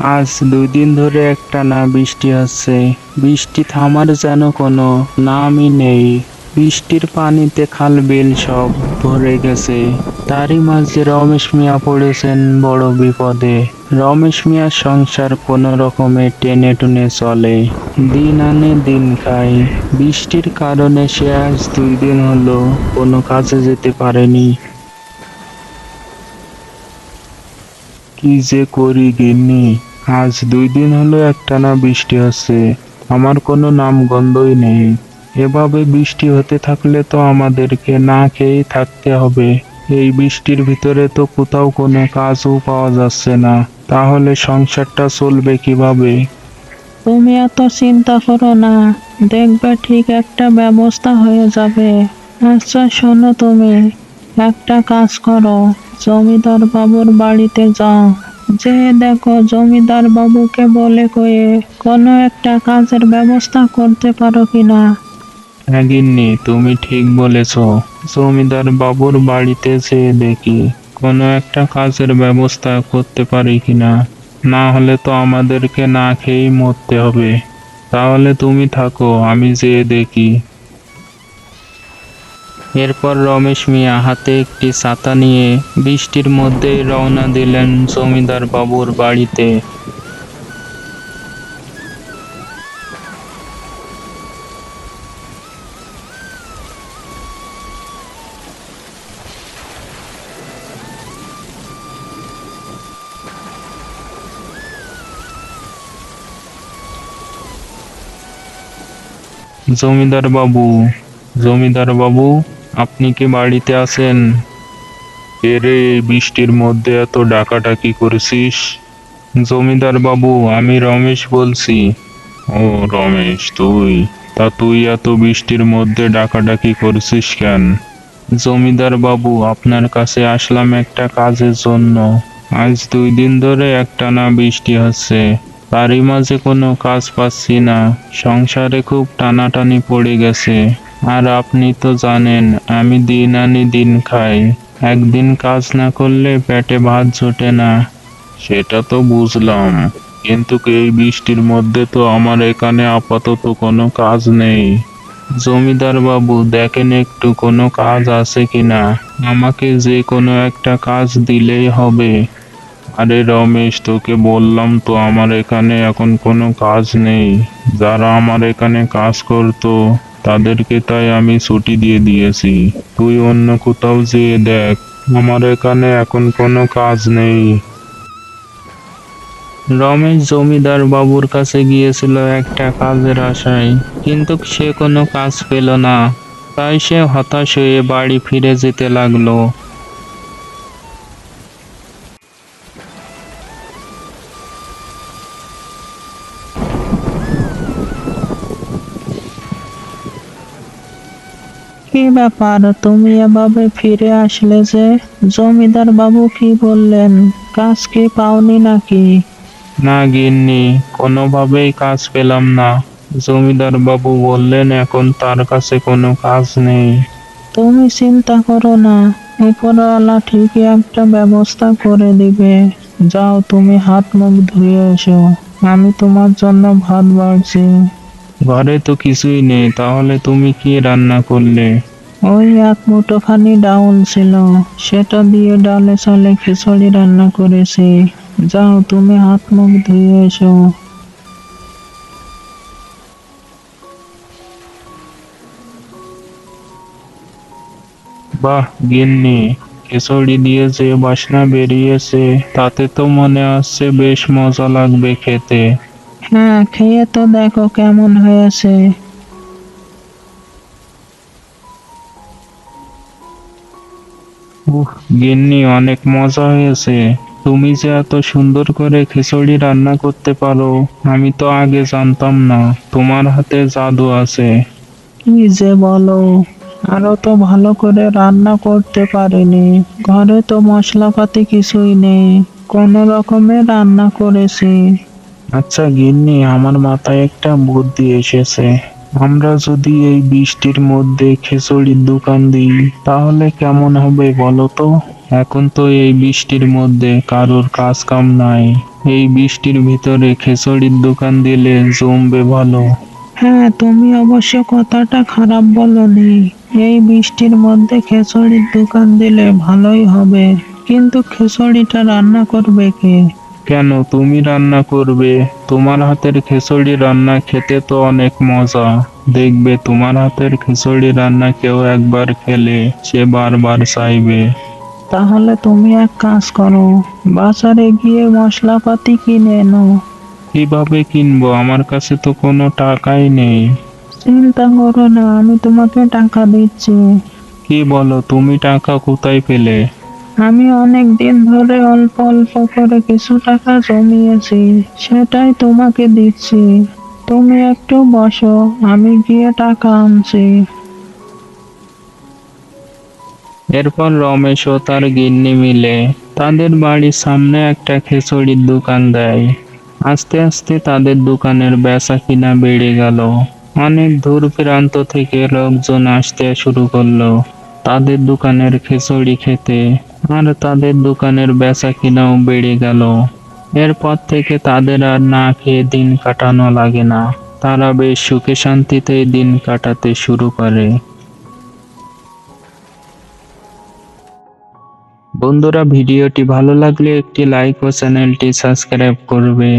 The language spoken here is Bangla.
আজ দুই দিন ধরে একটা না বৃষ্টি হচ্ছে বৃষ্টি থামার যেন কোনো নামই নেই। বৃষ্টির পানিতে খাল বিল সব ভরে গেছে। তারই মাঝে রমেশ মিয়া পড়েছেন বড় বিপদে। রমেশ মিয়ার সংসার কোনো রকমে টেনে টুনে চলে। দিন আনে দিন খায়। বৃষ্টির কারণে সে আজ দুই দিন হলো কোনো কাজে যেতে পারেনি। কি যে করি গিন্নি? আজ দুই দিন হলো একটানা বৃষ্টি হচ্ছে। আমার কোনো নাম গন্ধই নেই। এভাবে বৃষ্টি হতে থাকলে তো আমাদেরকে না খেয়েই থাকতে হবে। এই বৃষ্টির ভিতরে তো কোথাও কোনো কাজও পাওয়া যাচ্ছে না। তাহলে সংসারটা চলবে কীভাবে? তুমি এত চিন্তা করো না। দেখবে ঠিক একটা ব্যবস্থা হয়ে যাবে। আচ্ছা শোনো তুমি। একটা কাজ করো। জমিদার বাবুর বাড়িতে যাও যে দেখো জমিদার বাবুকে বলে কয়ে কোনো একটা কাজের ব্যবস্থা করতে পারো কিনা হ্যাঁ তুমি ঠিক বলেছ। জমিদার বাবুর বাড়িতে যেয়ে দেখি, কোনো একটা কাজের ব্যবস্থা করতে পারি কিনা না হলে তো আমাদেরকে না খেয়েই মরতে হবে। তাহলে তুমি থাকো, আমি যেয়ে দেখি। এরপর রমেশ মিয়া হাতে একটি ছাতা নিয়ে বৃষ্টির মধ্যেই রওনা দিলেন জমিদার বাবুর বাড়িতে। জমিদার বাবু জমিদার বাবু। আপনি কি বাড়িতে আছেন? এরে বৃষ্টির মধ্যে এত ডাকাডাকি করেছিস। জমিদার বাবু, আমি রমেশ বলছি। ও রমেশ, তুই? তা তুই এত বৃষ্টির মধ্যে ডাকাডাকি করছিস কেন? জমিদার বাবু, আপনার কাছে আসলাম একটা কাজের জন্য। আজ দুই দিন ধরে একটানা বৃষ্টি হচ্ছে। তারই মাঝে কোনো কাজ পাচ্ছি না। সংসারে খুব টানাটানি পড়ে গেছে। আর আপনি তো জানেন, আমি দিন আনি দিন খাই। একদিন কাজ না করলে পেটে ভাত জোটে না। সেটা তো বুঝলাম। কিন্তু এই বৃষ্টির মধ্যে তো আমার এখানে আপাতত কোনো কাজ নেই। জমিদার বাবু, দেখেন একটু কোনো কাজ আছে কিনা? আমাকে যে কোনো একটা কাজ দিলেই হবে। আরে রমেশ, তোকে বললাম তো আমার এখানে এখন কোনো কাজ নেই। যারা আমার এখানে কাজ করতো তাদেরকে তাই আমি ছুটি দিয়ে দিয়েছি। তুই অন্য কোথাও যেয়ে দেখ, আমার এখানে এখন কোনো কাজ নেই। রমেশ জমিদার বাবুর কাছে গিয়েছিল একটা কাজের আশায়, কিন্তু সে কোনো কাজ পেল না। তাই সে হতাশ হয়ে বাড়ি ফিরে যেতে লাগল। কি ব্যাপার? তুমি এভাবে ফিরে আসলে যে জমিদার বাবু কি বললেন? কাজ কি পাওনি নাকি? না গিন্নি কোনোভাবেই কাজ পেলাম না। জমিদার বাবু বললেন এখন তার কাছে কোনো কাজ নেই। তুমি চিন্তা করো না উপরওয়ালা ঠিকই একটা ব্যবস্থা করে দিবে। যাও তুমি হাত মুখ ধুয়ে এসো। আমি তোমার জন্য ভাত বাড়ছি। ঘরে তো কিছুই নেই তাহলে তুমি কি রান্না করলে? ওই এক মুঠোখানি ডাউল ছিল সেটা দিয়ে ডালে চালে খিচুড়ি রান্না করেছি। যাও তুমি হাত মুখ ধুয়ে এসো। বাহ গিন্নি খিচুড়ি দিয়ে যে বাসনা বেরিয়েছে তাতে তো মনে হচ্ছে বেশ মজা লাগবে খেতে। হ্যাঁ খেয়ে তো দেখো কেমন হয়েছে। উহ গিন্নি অনেক মজা হয়েছে। তুমি যে এত সুন্দর করে খিচুড়ি রান্না করতে পারো আমি তো আগে জানতাম না। তোমার হাতে জাদু আছে। কি যে বলো আরও তো ভালো করে রান্না করতে পারিনি। ঘরে তো মশলাপাতি কিছুই নেই কোনো রকমে রান্না করেছি। আচ্ছা গিন্নি, আমার মাথায় একটা বুদ্ধি এসেছে। আমরা যদি এই বৃষ্টির মধ্যে খিচুড়ির দোকান দিই, তাহলে কেমন হবে বলো তো? এখন তো এই বৃষ্টির মধ্যে কারোর কাজ কাম নাই। এই বৃষ্টির ভিতরে খেচড়ির দোকান দিলে জমবে ভালো। হ্যাঁ তুমি অবশ্য কথাটা খারাপ বলনি। এই বৃষ্টির মধ্যে খেচড়ির দোকান দিলে ভালোই হবে। কিন্তু খেচড়িটা রান্না করবে কে? কেন তুমি রান্না করবে? তোমার হাতের খিচুড়ি রান্না খেতে তো অনেক মজা। দেখবে তোমার হাতের খিচুড়ি রান্না কেউ একবার খেলে সে বারবার চাইবে। তাহলে তুমি এক কাজ করো বাজারে গিয়ে মশলাপাতি কিনে এনো। কীভাবে কিনবো? আমার কাছে তো কোনো টাকাই নেই। চিন্তা করো না আমি তোমাকে টাকা দিচ্ছি। কি বলো তুমি টাকা কোথায় পেলে? আমি অনেক দিন ধরে অল্প অল্প করে কিছু টাকা জমিয়েছি, সেটাই তোমাকে দিচ্ছি। তুমি একটু বসো, আমি গিয়ে টাকা আনছি। এরপর রমেশ ও তার গিন্নি মিলে তাদের বাড়ির সামনে একটা খিচুড়ির দোকান দেয়। আস্তে আস্তে তাদের দোকানের বেচা কিনা বেড়ে গেল। অনেক দূর প্রান্ত থেকে লোকজন আসতে শুরু করল। তাদের দোকানের খিচুড়ি খেতে আর তাদের দোকানের বেচা কিনাও বেড়ে গেল। এরপর থেকে তাদের আর না খেয়ে দিন কাটানো লাগে না। তারা বেশ সুখে শান্তিতে দিন কাটাতে শুরু করে। বন্ধুরা, ভিডিওটি ভালো লাগলে একটি লাইক ও চ্যানেলটি সাবস্ক্রাইব করবে।